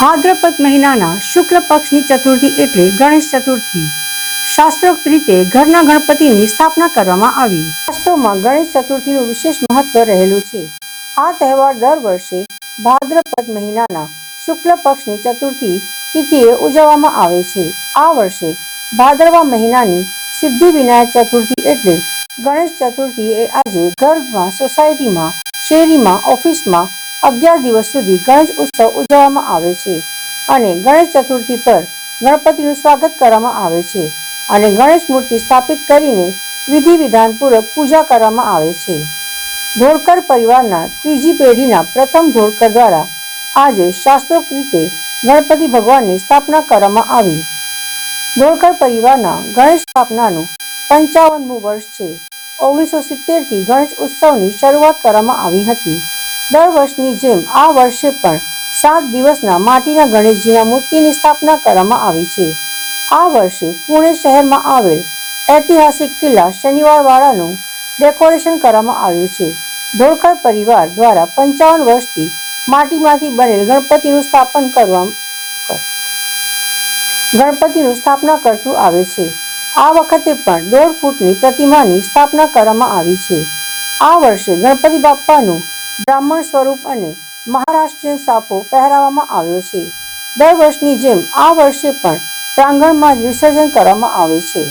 ભાદ્રપદ મહિનાના શુક્લ પક્ષની ચતુર્થી એટલે ગણેશ ચતુર્થી. શાસ્ત્રોક્ત રીતે ઘરના ગણપતિની સ્થાપના કરવામાં આવી. શાસ્ત્રોમાં ગણેશ ચતુર્થીનું વિશેષ મહત્વ રહેલું છે. આ તહેવાર દર વર્ષે ભાદ્રપદ મહિનાના શુક્લ પક્ષની ચતુર્થી તિથિએ ઉજવવામાં આવે છે. આ વર્ષે ભાદરવા મહિનાની સિદ્ધિ વિનાયક ચતુર્થી એટલે ગણેશ ચતુર્થી એ આજે ઘરમાં સોસાયટીમાં, શેરીમાં, ઓફિસમાં અગિયાર દિવસ સુધી ગણેશ ઉત્સવ ઉજવવામાં આવે છે અને ગણેશ ચતુર્થી પર ગણપતિનું સ્વાગત કરવામાં આવે છે અને ગણેશ મૂર્તિ સ્થાપિત કરીને વિધિ વિધાનપૂર્વક પૂજા કરવામાં આવે છે. ધોળકર પરિવારના ત્રીજી પેઢીના પ્રથમ ધોળકર દ્વારા આજે શાસ્ત્રોક્ત રીતે ગણપતિ ભગવાનની સ્થાપના કરવામાં આવી. ધોળકર પરિવારના ગણેશ સ્થાપનાનું પંચાવનમું વર્ષ છે. ઓગણીસો સિત્તેરથી ગણેશ ઉત્સવની શરૂઆત કરવામાં આવી હતી. દર વર્ષની જેમ આ વર્ષે પણ સાત દિવસના માટીના ગણેશજીના મૂર્તિની સ્થાપના કરવામાં આવી છે. આ વર્ષે પુણે શહેરમાં આવેલ ઐતિહાસિક કિલ્લા શનિવારવાળાનું ડેકોરેશન કરવામાં આવ્યું છે. ધોળકર પરિવાર દ્વારા પંચાવન વર્ષથી માટીમાંથી બનેલ ગણપતિનું સ્થાપન કરવા ગણપતિનું સ્થાપના કરતું આવે છે. આ વખતે પણ દોઢ ફૂટની પ્રતિમાની સ્થાપના કરવામાં આવી છે. આ વર્ષે ગણપતિ બાપ્પાનું બ્રાહ્મણ સ્વરૂપ અને મહારાષ્ટ્રીયન સાપો પહેરાવવામાં આવ્યો છે. દર વર્ષની જેમ આ વર્ષે પણ પ્રાંગણમાં જ વિસર્જન કરવામાં આવે છે.